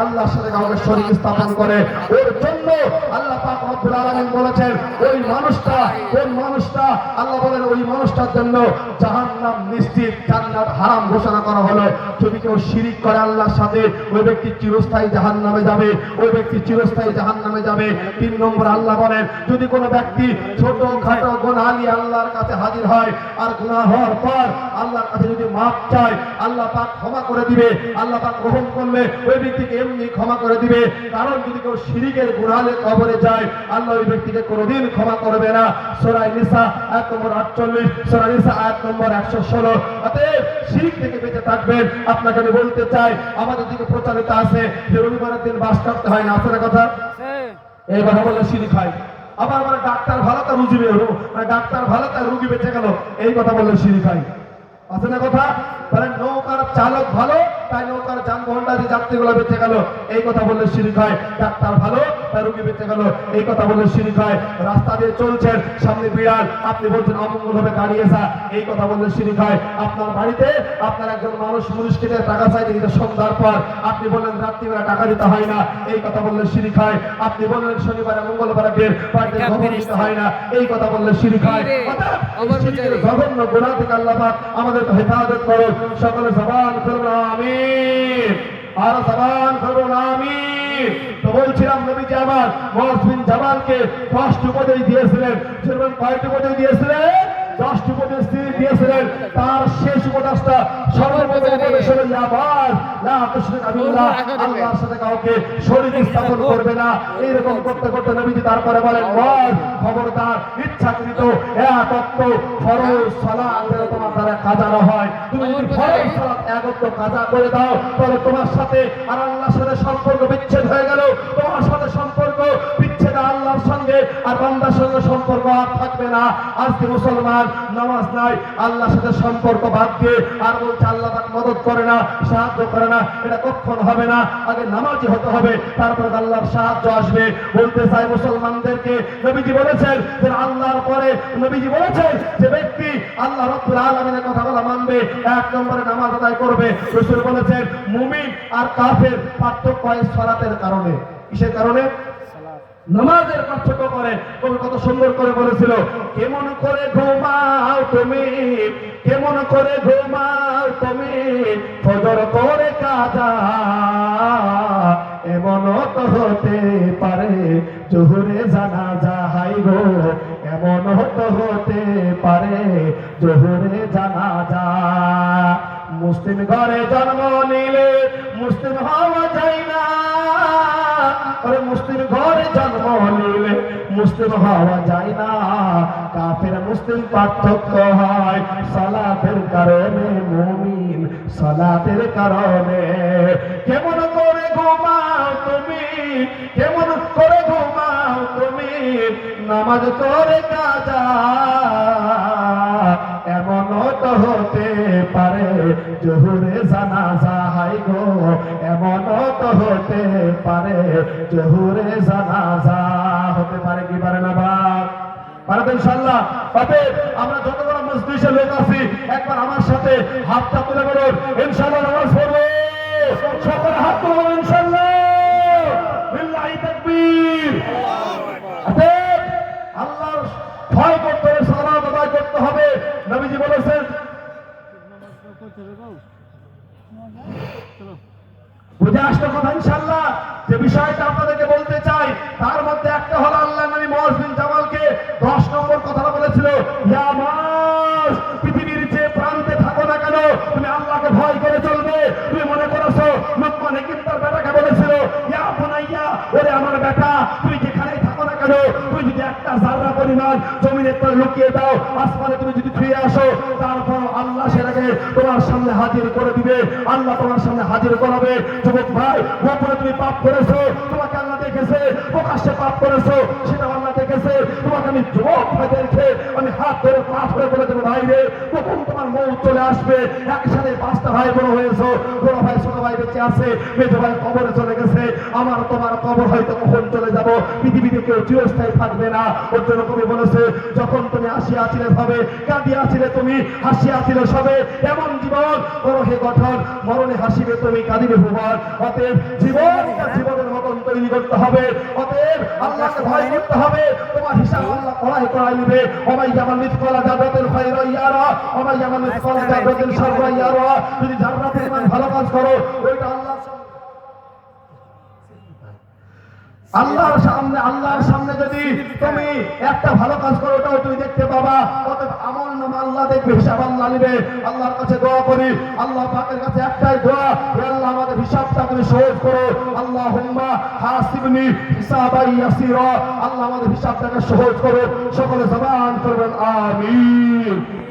আল্লাহ সাথে আলামিন বলেছেন, ওই ব্যক্তি চিরস্থায়ী জাহান্নামে যাবে। ওই ব্যক্তি চিরস্থায়ী যাবে। তিন নম্বর আল্লাহ বলেন, যদি কোনো ব্যক্তি ছোট, খাটো নিয়ে আল্লাহর কাছে হাজির হয়, আর গুনাহ হওয়ার পর আল্লাহর কাছে যদি মাপ চায় আল্লাহ পাক ক্ষমা করে দিবে, আল্লাহ পাক গ্রহণ করলে ওই ব্যক্তিকে এমনি ক্ষমা করে দিবে। কারণ যদি কেউ শিরিকের গুনাহে কবরে যায়, আল্লাহ ওই ব্যক্তিকে কোনোদিন ক্ষমা করবে না। সূরা নিসা আয়াত নম্বর 48 সূরা নিসা আয়াত নম্বর 116 অতএব শিরিক থেকে বেঁচে থাকবেন। আপনাকে আমি বলতে চাই, আমাদের দিকে প্রচারিত আছে যে রবিবারের দিন বাস করতে হয় না না কথা? এই কথা বললে শিরিক হয়। আবার মানে ডাক্তার ভালো তার রুগী বে- মানে ডাক্তার ভালো তার রুগী বেঁচে গেল। এই কথা বললে শিরিক হয়। আছে না কথা? তাহলে নৌকার চালক ভালো তাই নৌকার যানবাহনটা যাত্রীগুলো বেঁচে গেল। এই কথা বললে শিরিক হয় ডাক্তার ভালো তার রুগী বেঁচে গেল। এই কথা বললে শিরিক হয় রাস্তা দিয়ে চলছেন সামনে বিড়াল আপনি বলছেন অমঙ্গল হবে গাড়ি এসা এই কথা বললে শিরিক হয় আপনার বাড়িতে আপনার একজন মানুষ মুনিশ টাকা চাইতে গেছে সন্ধ্যার পর আপনি বললেন রাত্রিবেলা টাকা দিতে হয় না। এই কথা বললে শিরিক হয় আপনি বললেন শনিবারে মঙ্গলবারে বের বাড়িতে হয় না। এই কথা বললে শিরিক হয়। জঘন্য গুনাহ থেকে আল্লাহ পাক আমাদেরকে হেফাজত করো সকলে সবান করুন আমিন। আর সমান করুন আমিন। তো বলছিলাম নবীজি আমার মহসিন জামালকে দশটি উপদেশ দিয়েছিলেন। সেরকম কয়টি উপদেশ দিয়েছিলেন? দশটি উপদেশ দিয়েছিলেন তার শেষ উপদেশটা সর্বপ্রথম উপদেশ হলো ইয়াবার লা তুশরিক বিল্লাহ আল্লাহর সাথে কাউকে শরীক স্থাপন করবে না। এইরকম করতে করতে নবীজি তারপরে বলেন খবরদার ইচ্ছাকৃত একত্ব ফরজ সালাতের তোমার দ্বারা কাজা না হয়। তুমি যদি ফরজ সালাত একত্র কাজা করে দাও তাহলে তোমার সাথে আর আল্লাহর সাথে সম্পর্ক বিচ্ছেদ হয়ে গেল। তোমার সাথে সম্পর্ক আর বান্দার সঙ্গে সম্পর্ক আর থাকবে না। আজকে মুসলমান নামাজ নাই, আল্লাহর সাথে সম্পর্ক বাদ দিয়ে আর বলছে আল্লাহ তাকে মদত করে না, সাহায্য করে না, এটা কখন হবে না? আগে নামাজি হতে হবে, তারপরে আল্লাহর সাহায্য আসবে। বলতে চাই মুসলমানদেরকে, নবীজি বলেছেন যে আল্লাহর পরে, নবীজি বলেছেন যে ব্যক্তি আল্লাহ রব্বুল আলামিনের কথা বলা মানবে, এক নম্বরে নামাজ আদায় করবে। রসুল বলেছেন, মুমিন আর কাফের পার্থক্য হয় সালাতের কারণে। কিসের কারণে? নামাজের পার্থক্য করে। কত সুন্দর করে বলেছিল, কেমন করে ঘুমাও তুমি? কেমন করে ঘুমাও তুমি? ফজর করে কাজা এমন তো হতে পারে। জোহরে জানা যাহাই গো, এমন তো হতে পারে। জোহরে জানা যা মুসলিম ঘরে জন্ম নিলে মুসলিম হওয়া যায় না। কাফের মুসলিম পার্থক্য হয় সালাতের কারণে, মুমিন সালাতের কারণে। কেমন করে ঘুমাও তুমি? কেমন করে ঘুমাও তুমি? নামাজ করে কাজা এমন তো হতে পারে, জহুরে জানাজা হাই গো। এমন তো হতে পারে, জহুরে জানাজা হতে পারে কি পারে না বাপ আমরা যত বড় সাথে হাতটা ভয় করতে হবে করতে হবে। বলেছেন, বুঝে আসলো কথা ইনশাল্লাহ যে বিষয়টা আপনাদেরকে বলতে চাই তার মধ্যে একটা হলো আল্লাহ নবী মহসিন জামালকে দশ নম্বর কথাটা বলেছিল ইয়া মাস পৃথিবীর যে প্রান্তে থাকো না কেন তুমি আল্লাহকে ভয় করে চলবে তুমি মনে করেছ লোকমান হেকিম তার বেটাকে বলেছিল ইয়া বুনাইয়া ওরে আমার বেটা তুই যেখানেই থাকো না কেন তুই যদি একটা জাররা পরিমাণ জমিনের তলে লুকিয়ে দাও। আসমানে তুমি যদি ফিরে আসো তারপর আল্লাহ সেটাকে তোমার সামনে হাজির করে দিবে। আল্লাহ তোমার সামনে হাজির করাবে। যুবক ভাই, গোপনে তুমি পাপ করেছ, তোমাকে আল্লাহ দেখেছে, প্রকাশ্যে পাপ করেছ সেটা আল্লাহ দেখেছে। তোমাকে আমি যুবক ভাই দেখে আমি হাত ধরে, পা ধরে বলে দেবো, ভাই রে, কখন তোমার মৌ চলে আসবে? একসাথে পাঁচটা ভাই বড় হয়েছো। বড় ভাই, ছোট ভাই বেঁচে আছে। মেজো ভাই কবরে চলে গেছে। আমার তোমার কবর হয়তো কখন চলে যাব? পৃথিবীতে কেউ চিরস্থায়ী থাকবে না। ওর জন্য কবি বলেছে যখন তুমি আসিয়াছিলে ভাবে কাঁদিয়াছিলে তুমি হাসিয়াছিলে সবে এমন জীবন করো গঠন মরণে হাসিবে তুমি কাঁদিবে ভুবন অতএব জীবনটা জীবনের মতন তৈরি করতে হবে। অতএব আল্লাহকে ভয় করতে হবে। তোমার হিসাব আল্লাহ কড়াই কড়াই নিবে। অমাই যেমন মিথকলা জাগ্রতের ভয় রইয়ারা অমাই যেমন মিথকলা জাগ্রতের সর্ব ইয়ারা। যদি জাগ্রত পরিমাণ ভালো কাজ করো ওইটা আল্লাহ আল্লাহর সামনে আল্লাহর সামনে যদি তুমি একটা ভালো কাজ করো, ওটাও তুমি দেখতে পাবা। অতএব আমল নামা আল্লাহ দেখবে, হিসাব আল্লাহ নিবে। আল্লাহর কাছে দোয়া করি, আল্লাহ পাকের কাছে একটাই দোয়া, হে আল্লাহ আমাদের হিসাবটা তুমি সহজ করো। আল্লাহ হুম্মা হাসিবনি হিসাবাই ইয়াসিরা। আল্লাহ আমাদের হিসাবটাকে সহজ করো। সকলে জবান করবেন, আমিন।